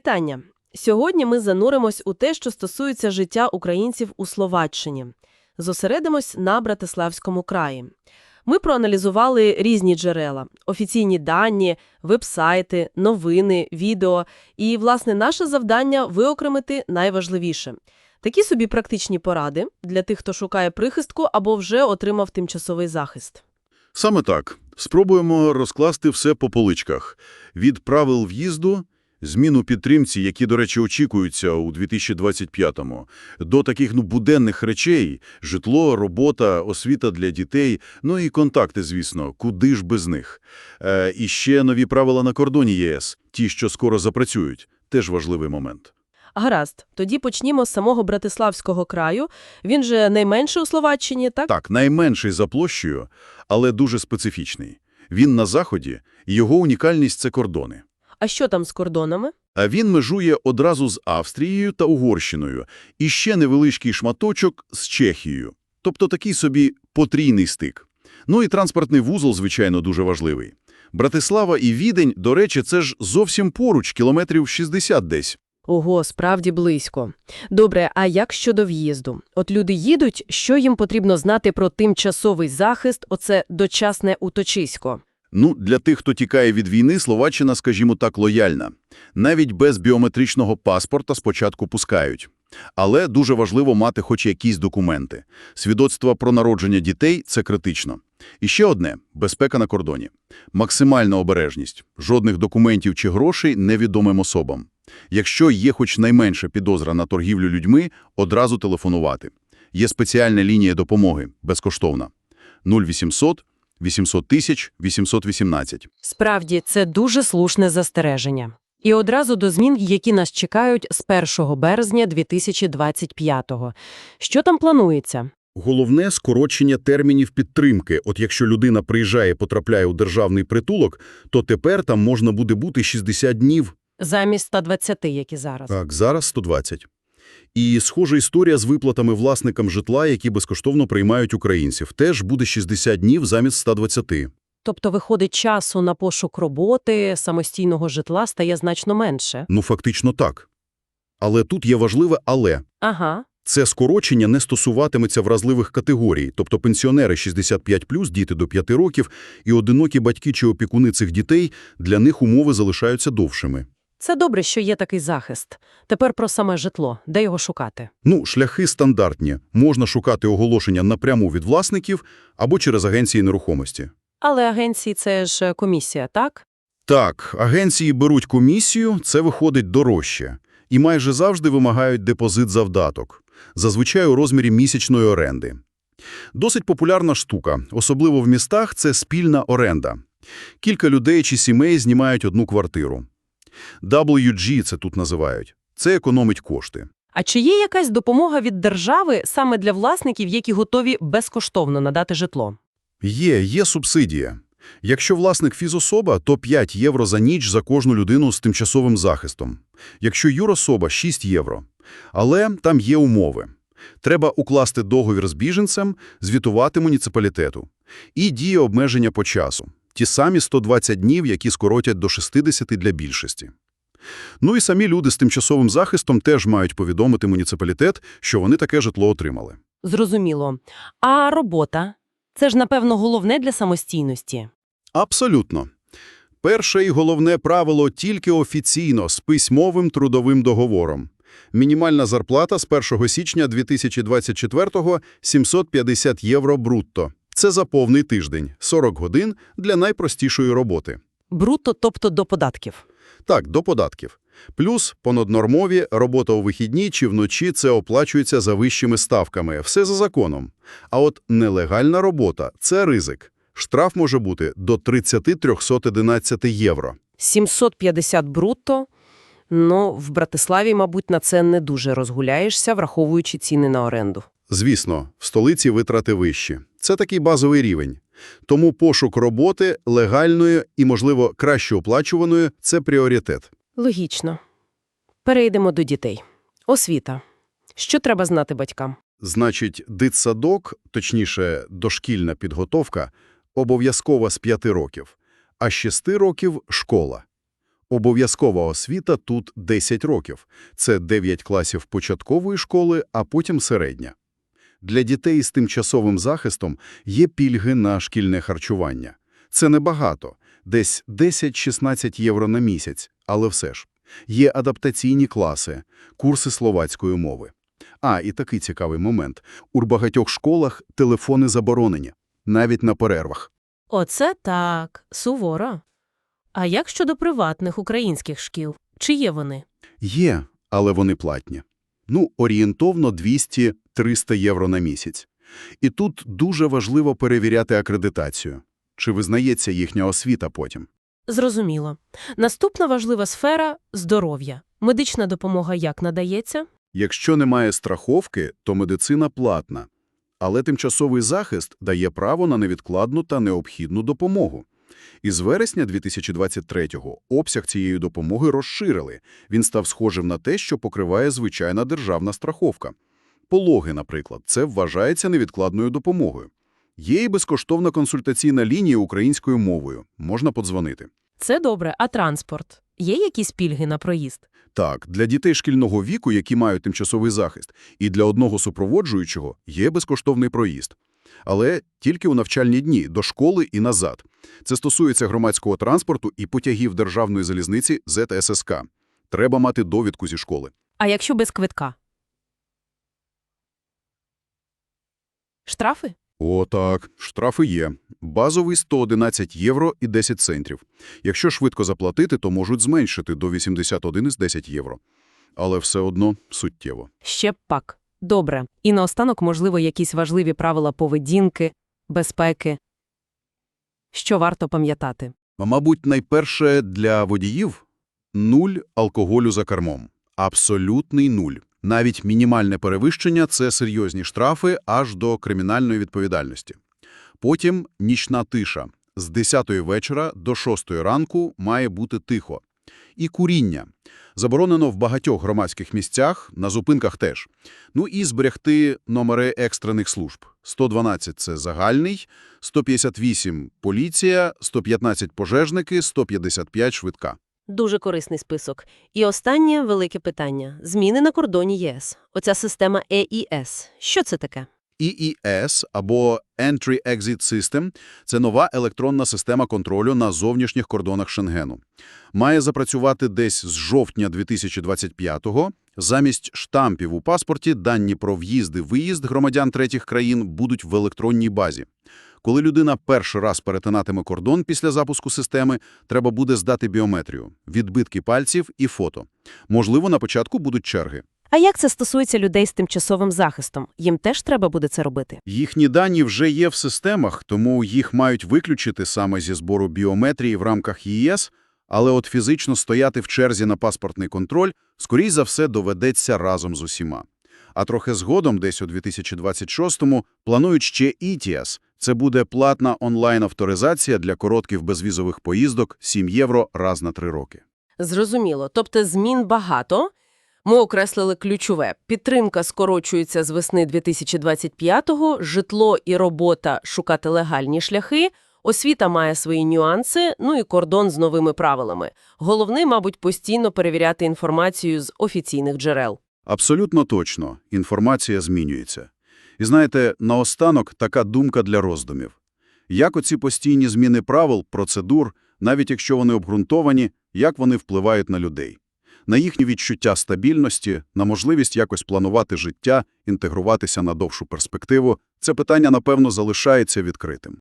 Вітання! Сьогодні ми зануримось у те, що стосується життя українців у Словаччині. Зосередимось на Братиславському краї. Ми проаналізували різні джерела – офіційні дані, вебсайти, новини, відео. І, власне, наше завдання – виокремити найважливіше. Такі собі практичні поради для тих, хто шукає прихистку або вже отримав тимчасовий захист. Саме так. Спробуємо розкласти все по поличках. Від правил в'їзду, зміну підтримці, які, до речі, очікуються у 2025-му, до таких ну, буденних речей – житло, робота, освіта для дітей, ну і контакти, звісно, куди ж без них. Е, і ще нові правила на кордоні ЄС, ті, що скоро запрацюють, теж важливий момент. Гаразд, тоді почнімо з самого Братиславського краю. Він же найменший у Словаччині, так? Так, найменший за площею, але дуже специфічний. Він на заході, і його унікальність – це кордони. А що там з кордонами? А він межує одразу з Австрією та Угорщиною, і ще невеличкий шматочок з Чехією. Тобто такий собі потрійний стик. Ну і транспортний вузол, звичайно, дуже важливий. Братислава і Відень, до речі, це ж зовсім поруч, кілометрів 60 десь. Ого, справді близько. Добре, а як щодо в'їзду? От люди їдуть, що їм потрібно знати про тимчасовий захист, оце дочасне уточисько? Ну, для тих, хто тікає від війни, Словаччина, скажімо так, лояльна. Навіть без біометричного паспорта спочатку пускають. Але дуже важливо мати хоч якісь документи. Свідоцтва про народження дітей – це критично. І ще одне – безпека на кордоні. Максимальна обережність. Жодних документів чи грошей невідомим особам. Якщо є хоч найменша підозра на торгівлю людьми, одразу телефонувати. Є спеціальна лінія допомоги, безкоштовна. 0800 800 тисяч 818. Справді, це дуже слушне застереження. І одразу до змін, які нас чекають з 1 березня 2025-го. Що там планується? Головне – скорочення термінів підтримки. От якщо людина приїжджає, потрапляє у державний притулок, то тепер там можна буде бути 60 днів. Замість 120, які зараз. Так, зараз 120. І схожа історія з виплатами власникам житла, які безкоштовно приймають українців. Теж буде 60 днів замість 120. Тобто, виходить, часу на пошук роботи, самостійного житла стає значно менше. Ну, фактично так. Але тут є важливе «але». Ага. Це скорочення не стосуватиметься вразливих категорій, тобто пенсіонери 65+, діти до 5 років і одинокі батьки чи опікуни цих дітей, для них умови залишаються довшими. Це добре, що є такий захист. Тепер про саме житло. Де його шукати? Ну, шляхи стандартні. Можна шукати оголошення напряму від власників або через агенції нерухомості. Але агенції – це ж комісія, так? Так, агенції беруть комісію, це виходить дорожче. І майже завжди вимагають депозит завдаток. Зазвичай у розмірі місячної оренди. Досить популярна штука, особливо в містах, це спільна оренда. Кілька людей чи сімей знімають одну квартиру. WG це тут називають. Це економить кошти. А чи є якась допомога від держави саме для власників, які готові безкоштовно надати житло? Є, є субсидія. Якщо власник фізособа, то 5 євро за ніч за кожну людину з тимчасовим захистом. Якщо юрособа – 6 євро. Але там є умови. Треба укласти договір з біженцем, звітувати муніципалітету. І діє обмеження по часу. Ті самі 120 днів, які скоротять до 60 для більшості. Ну і самі люди з тимчасовим захистом теж мають повідомити муніципалітет, що вони таке житло отримали. Зрозуміло. А робота? Це ж, напевно, головне для самостійності. Абсолютно. Перше і головне правило – тільки офіційно, з письмовим трудовим договором. Мінімальна зарплата з 1 січня 2024-го – 750 євро брутто. Це за повний тиждень, 40 годин для найпростішої роботи. Бруто, тобто до податків. Так, до податків. Плюс, понаднормові, робота у вихідні чи вночі – це оплачується за вищими ставками. Все за законом. А от нелегальна робота – це ризик. Штраф може бути до 30-311 євро. 750 брутто. Ну, в Братиславі, мабуть, на це не дуже розгуляєшся, враховуючи ціни на оренду. Звісно, в столиці витрати вищі. Це такий базовий рівень. Тому пошук роботи легальної і, можливо, краще оплачуваної – це пріоритет. Логічно. Перейдемо до дітей. Освіта. Що треба знати батькам? Значить, дитсадок, точніше, дошкільна підготовка, обов'язкова з 5 років, а з 6 років – школа. Обов'язкова освіта тут 10 років. Це 9 класів початкової школи, а потім середня. Для дітей з тимчасовим захистом є пільги на шкільне харчування. Це небагато, десь 10-16 євро на місяць, але все ж. Є адаптаційні класи, курси словацької мови. А, і такий цікавий момент. У багатьох школах телефони заборонені, навіть на перервах. Оце так, суворо. А як щодо приватних українських шкіл? Чи є вони? Є, але вони платні. Ну, орієнтовно 200-300 євро на місяць. І тут дуже важливо перевіряти акредитацію. Чи визнається їхня освіта потім? Зрозуміло. Наступна важлива сфера – здоров'я. Медична допомога як надається? Якщо немає страховки, то медицина платна. Але тимчасовий захист дає право на невідкладну та необхідну допомогу. Із вересня 2023-го обсяг цієї допомоги розширили. Він став схожим на те, що покриває звичайна державна страховка. Пологи, наприклад, це вважається невідкладною допомогою. Є і безкоштовна консультаційна лінія українською мовою. Можна подзвонити. Це добре, а транспорт? Є якісь пільги на проїзд? Так, для дітей шкільного віку, які мають тимчасовий захист, і для одного супроводжуючого є безкоштовний проїзд. Але тільки у навчальні дні, до школи і назад. Це стосується громадського транспорту і потягів державної залізниці ЗТССК. Треба мати довідку зі школи. А якщо без квитка? Штрафи? О, так, штрафи є. Базовий 111 євро і 10 центів. Якщо швидко заплатити, то можуть зменшити до 81,10 євро. Але все одно суттєво. Ще пак. Добре. І наостанок, можливо, якісь важливі правила поведінки, безпеки. Що варто пам'ятати? А, Мабуть, найперше для водіїв – нуль алкоголю за кермом. Абсолютний нуль. Навіть мінімальне перевищення – це серйозні штрафи аж до кримінальної відповідальності. Потім нічна тиша. З 10 вечора до 6 ранку має бути тихо. І куріння. Заборонено в багатьох громадських місцях, на зупинках теж. Ну і зберегти номери екстрених служб. 112 – це загальний, 158 – поліція, 115 – пожежники, 155 – швидка. Дуже корисний список. І останнє велике питання – зміни на кордоні ЄС. Оця система ЕІС. Що це таке? EES або Entry-Exit System – це нова електронна система контролю на зовнішніх кордонах Шенгену. Має запрацювати десь з жовтня 2025-го. Замість штампів у паспорті дані про в'їзди-виїзд громадян третіх країн будуть в електронній базі. Коли людина перший раз перетинатиме кордон після запуску системи, треба буде здати біометрію, відбитки пальців і фото. Можливо, на початку будуть черги. А як це стосується людей з тимчасовим захистом? Їм теж треба буде це робити? Їхні дані вже є в системах, тому їх мають виключити саме зі збору біометрії в рамках ЄС, але от фізично стояти в черзі на паспортний контроль, скоріш за все, доведеться разом з усіма. А трохи згодом, десь у 2026-му, планують ще ETIAS. Це буде платна онлайн-авторизація для коротких безвізових поїздок 7 євро раз на 3 роки. Зрозуміло. Тобто змін багато. Ми окреслили ключове. Підтримка скорочується з весни 2025-го, житло і робота шукати легальні шляхи, освіта має свої нюанси, ну і кордон з новими правилами. Головне, мабуть, постійно перевіряти інформацію з офіційних джерел. Абсолютно точно. Інформація змінюється. І знаєте, наостанок така думка для роздумів. Як оці постійні зміни правил, процедур, навіть якщо вони обґрунтовані, як вони впливають на людей? На їхнє відчуття стабільності, на можливість якось планувати життя, інтегруватися на довшу перспективу – це питання, напевно, залишається відкритим.